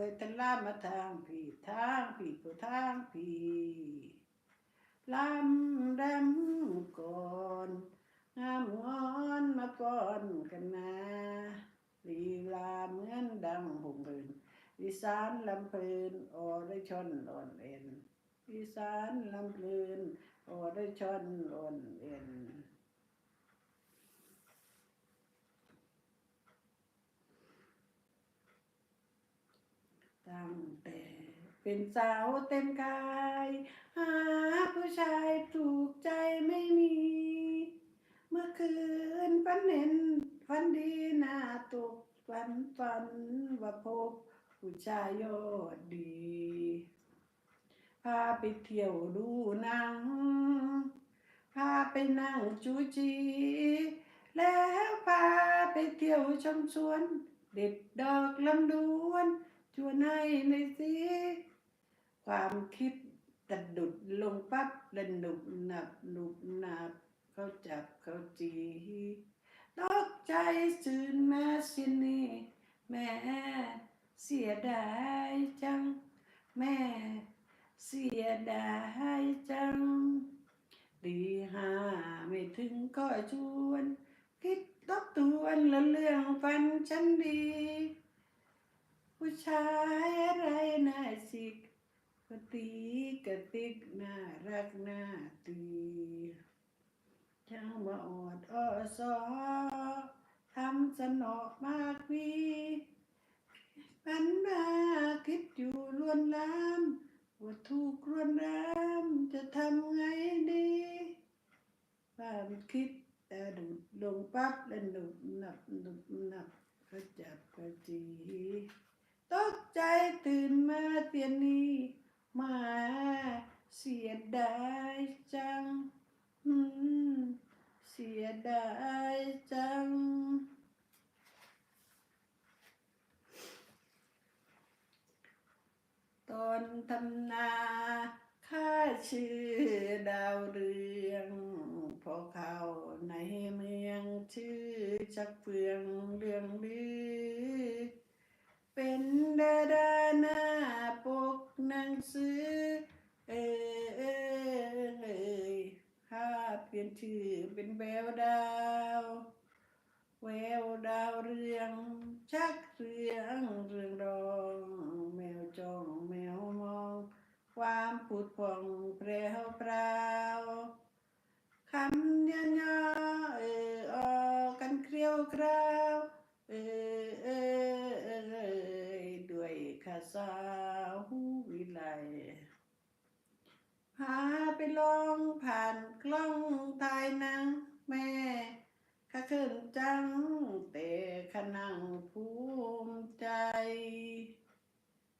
วยทะลามาทางผีทางผีผู้ทางผีลำดำก่อนงามงอนมาป้อนกันนาลีลาเหมือนดังหงเบินอีสานลำเพลินออได้ชนอ่อนเอ็นอีสานลำเพลินออได้ชนอ่อนเอ็น ตั้งแต่เป็นสาวเต็มกาย หาผู้ชายถูกใจไม่มี เมื่อคืนฝันเห็นฝันดีหน้าตกฝันฝันว่าพบผู้ชายยอดดี พาไปเที่ยวดูหนัง พาไปนั่งจูจี แล้วพาไปเที่ยวชมสวน เด็ดดอกลำดวน ชวนให้ในสิความคิดตัดดุดลงปั๊บดันหนุบหนับหนุบหนับเขาจับเขาจีตกใจสื่นมาสินี่แม่เสียดายจัง แม่เสียดายจังดีห้าไม่ถึงก็ชวน คิดทบทวนและเรื่องฝันฉันดี ผู้ชายอะไรน่าสิกกตีกติกน่ารักน่าตีช่างมาอดอ้อซอทำสนอมากวีปันมาคิดอยู่ลวนลามว่าถูกลวนลามจะทำไงดีความคิดแต่ดุดลงปั๊บแล้วหนุบหนับหนุบหนับก็จับก็จี ตกใจตื่นมาเตียนนี้มาเสียดายจังเสียดายจัง ตอนทำนาข้าชื่อดาวเรือง พอเข้าในเมืองชื่อชักเฟืองเรืองลือ เป็นดาราหน้าปกหนังสือ เออเออเอยข้าเปลี่ยน ชื่อเป็นแววดาว แววดาวเรือง ชักเรืองเรืองรอง แมวจ้องแมวมอง ความผุดผ่องแพรวพราวคำย่อย่อเอออกันเครียวคราวเออเออเออด้วยขาสาววิไลพาไปลองผ่านกล้องายนังแม่ข้าขึ้นจัง แต่ขนังภูมิใจ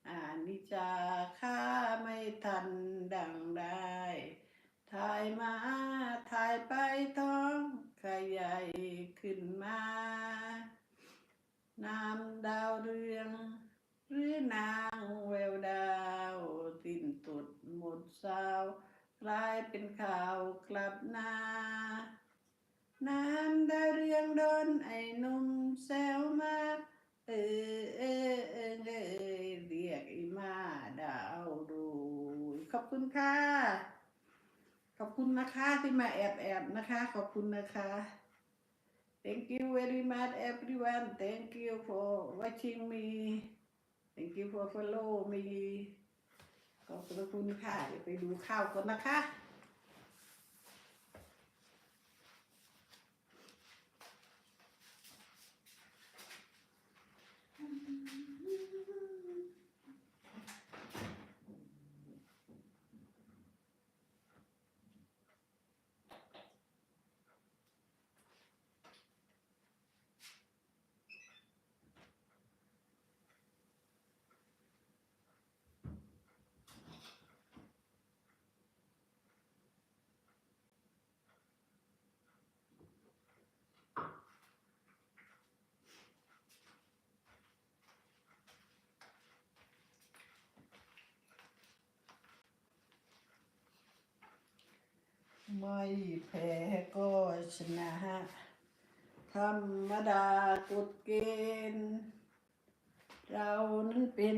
อานิจาข้าไม่ทันดังได้ถ่ายมาถ่ายไปท้องขยายขึ้นมา นามดาวเรือง หรือนาแววดาวสิ้นสุดหมดสาว กลายเป็นข่าวกลับหน้านามดาเรืองโดนไอ้หนุ่มแซวมา เออเออเออเออเรียกอีมาดาวดูขอบคุณค่ะ ขอบคุณนะคะที่มาแอบแอบนะคะ ขอบคุณนะคะ Thank you very much everyone Thank you for watching me Thank you for follow me ขอบคุณค่ะเดี๋ยวไปดูข้าวก่อนนะคะ ไม่แพ้ก็ชนะธรรมดากฎเกณฑ์ เรานั้นเป็น